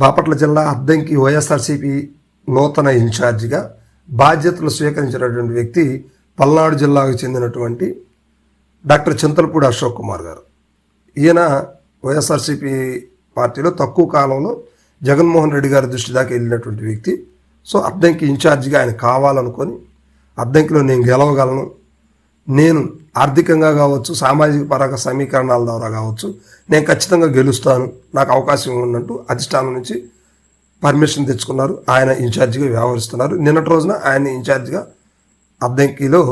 బాపట్ల జిల్లా అద్దంకి వైఎస్ఆర్సీపీ నూతన ఇన్ఛార్జిగా బాధ్యతలు స్వీకరించినటువంటి వ్యక్తి పల్నాడు జిల్లాకు చెందినటువంటి డాక్టర్ చింతలపూడి అశోక్ కుమార్ గారు. ఈయన వైఎస్ఆర్సీపీ పార్టీలో తక్కువ కాలంలో జగన్మోహన్ రెడ్డి గారి దృష్టి దాకా వెళ్ళినటువంటి వ్యక్తి. సో అద్దంకి ఇన్ఛార్జిగా ఆయన కావాలనుకొని అద్దంకిలో నేను గెలవగలను నేను ఆర్థికంగా కావచ్చు సామాజిక పరంగా సమీకరణాల ద్వారా కావచ్చు నేను ఖచ్చితంగా గెలుస్తాను నాకు అవకాశం ఉన్నట్టు అధిష్టానం నుంచి పర్మిషన్ తెచ్చుకున్నారు ఆయన ఇన్ఛార్జిగా వ్యవహరిస్తున్నారు. నిన్నటి రోజున ఆయన ఇన్ఛార్జిగా అద్దంకిలో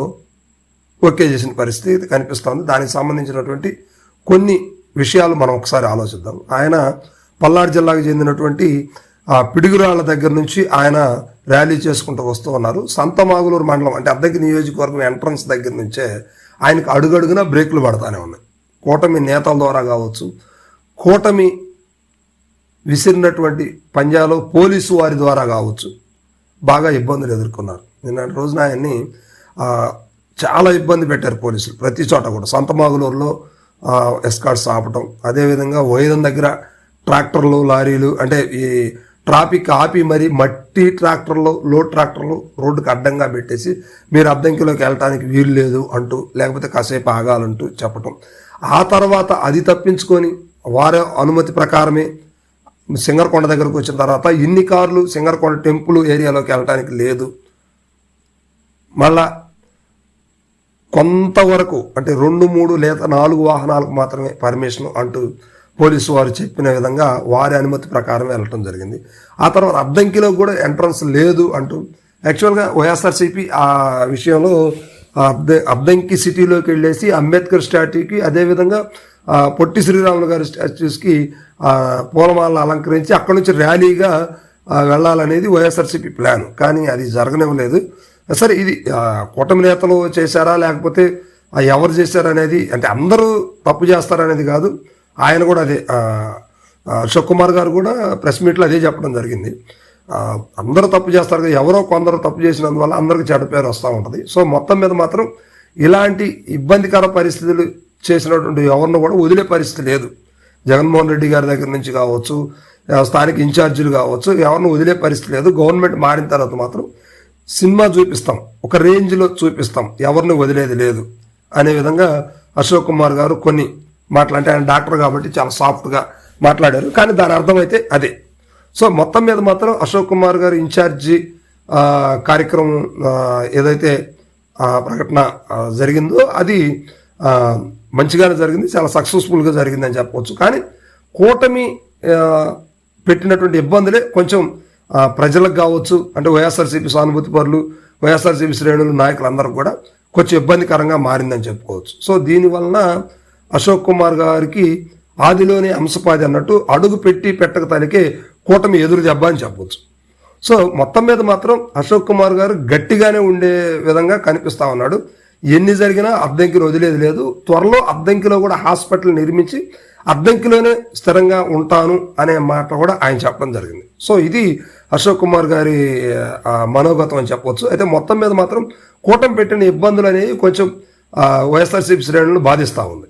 ఓకే చేసిన పరిస్థితి కనిపిస్తోంది. దానికి సంబంధించినటువంటి కొన్ని విషయాలు మనం ఒకసారి ఆలోచిద్దాం. ఆయన పల్నాడు జిల్లాకు చెందినటువంటి ఆ పిడుగురాళ్ళ దగ్గర నుంచి ఆయన ర్యాలీ చేసుకుంటూ వస్తూ ఉన్నారు. సంతమాగులూరు మండలం అంటే అద్దెకి నియోజకవర్గం ఎంట్రన్స్ దగ్గర నుంచే ఆయనకు అడుగడుగునా బ్రేకులు పడతానే ఉన్నాయి. కూటమి నేతల ద్వారా కావచ్చు కూటమి విసిరినటువంటి పంజాలో పోలీసు వారి ద్వారా కావచ్చు బాగా ఇబ్బందులు ఎదుర్కొన్నారు. నిన్న రోజున ఆయన్ని చాలా ఇబ్బంది పెట్టారు పోలీసులు. ప్రతి చోట కూడా సంతమాగులూరులో ఎస్కార్ట్స్ ఆపటం అదేవిధంగా వైరం దగ్గర ట్రాక్టర్లు లారీలు అంటే ఈ ట్రాఫిక్ ఆపి మరి మట్టి ట్రాక్టర్లు లోడ్ ట్రాక్టర్లు రోడ్డుకి అడ్డంగా పెట్టేసి మీరు అద్దంకిలోకి వెళ్ళటానికి వీలు లేదు అంటూ లేకపోతే కాసేపు ఆగాలంటూ చెప్పటం. ఆ తర్వాత అది తప్పించుకొని వారి అనుమతి ప్రకారమే సింగర్కొండ దగ్గరకు వచ్చిన తర్వాత ఇన్ని కార్లు సింగర్కొండ టెంపుల్ ఏరియాలోకి వెళ్ళటానికి లేదు. మళ్ళా కొంతవరకు అంటే రెండు మూడు లేదా నాలుగు వాహనాలకు మాత్రమే పర్మిషన్ అంటూ పోలీసు వారు చెప్పిన విధంగా వారి అనుమతి ప్రకారం వెళ్ళటం జరిగింది. ఆ తర్వాత అద్దంకిలో కూడా ఎంట్రన్స్ లేదు అంటూ యాక్చువల్గా వైఎస్ఆర్సీపీ ఆ విషయంలో అబ్ద అబ్దంకి సిటీలోకి వెళ్ళేసి అంబేద్కర్ స్టాట్యూకి అదేవిధంగా పొట్టి శ్రీరాములు గారి స్టాచ్యూస్కి పూలమాలను అలంకరించి అక్కడి నుంచి ర్యాలీగా వెళ్ళాలనేది వైఎస్ఆర్సీపీ ప్లాన్. కానీ అది జరగనివ్వలేదు. సరే ఇది కూటమి నేతలు చేశారా లేకపోతే ఎవరు చేశారనేది అంటే అందరూ తప్పు చేస్తారనేది కాదు. ఆయన కూడా అదే అశోక్ కుమార్ గారు కూడా ప్రెస్ మీట్లో అదే చెప్పడం జరిగింది. అందరూ తప్పు చేస్తారు కదా ఎవరో కొందరు తప్పు చేసినందువల్ల అందరికి చెడ్డ పేరు వస్తూ ఉంటుంది. సో మొత్తం మీద మాత్రం ఇలాంటి ఇబ్బందికర పరిస్థితులు చేసినటువంటి ఎవరిని కూడా వదిలే పరిస్థితి లేదు. జగన్మోహన్ రెడ్డి గారి దగ్గర నుంచి కావచ్చు స్థానిక ఇన్ఛార్జీలు కావచ్చు ఎవరిని వదిలే పరిస్థితి లేదు. గవర్నమెంట్ మారిన తర్వాత మాత్రం సినిమా చూపిస్తాం ఒక రేంజ్లో చూపిస్తాం ఎవరిని వదిలేది లేదు. అనే విధంగా అశోక్ కుమార్ గారు కొన్ని మాట్లాడితే ఆయన డాక్టర్ కాబట్టి చాలా సాఫ్ట్గా మాట్లాడారు. కానీ దాని అర్థమైతే అదే. సో మొత్తం మీద మాత్రం అశోక్ కుమార్ గారు ఇన్ఛార్జి కార్యక్రమం ఏదైతే ప్రకటన జరిగిందో అది మంచిగానే జరిగింది. చాలా సక్సెస్ఫుల్గా జరిగింది అని చెప్పవచ్చు. కానీ కూటమి పెట్టినటువంటి ఇబ్బందులే కొంచెం ప్రజలకు కావచ్చు అంటే వైఎస్ఆర్సీపీ సానుభూతి పరులు వైఎస్ఆర్సీపీ శ్రేణులు నాయకులందరూ కూడా కొంచెం ఇబ్బందికరంగా మారిందని చెప్పుకోవచ్చు. సో దీనివలన అశోక్ కుమార్ గారికి ఆదిలోనే అంశపాది అన్నట్టు అడుగు పెట్టి పెట్టక తలికే కూటమి ఎదురు దెబ్బ అని చెప్పవచ్చు సో మొత్తం మీద మాత్రం అశోక్ కుమార్ గారు గట్టిగానే ఉండే విధంగా కనిపిస్తా ఉన్నాడు. ఎన్ని జరిగినా అద్దంకి వదిలేది లేదు. త్వరలో అద్దంకిలో కూడా హాస్పిటల్ నిర్మించి అద్దంకిలోనే స్థిరంగా ఉంటాను అనే మాట కూడా ఆయన చెప్పడం జరిగింది. సో ఇది అశోక్ కుమార్ గారి మనోగతం అని చెప్పవచ్చు అయితే మొత్తం మీద మాత్రం కూటమి పెట్టిన ఇబ్బందులు అనేవి కొంచెం వైఎస్ఆర్సీపీ శ్రేణులను బాధిస్తూ ఉంది.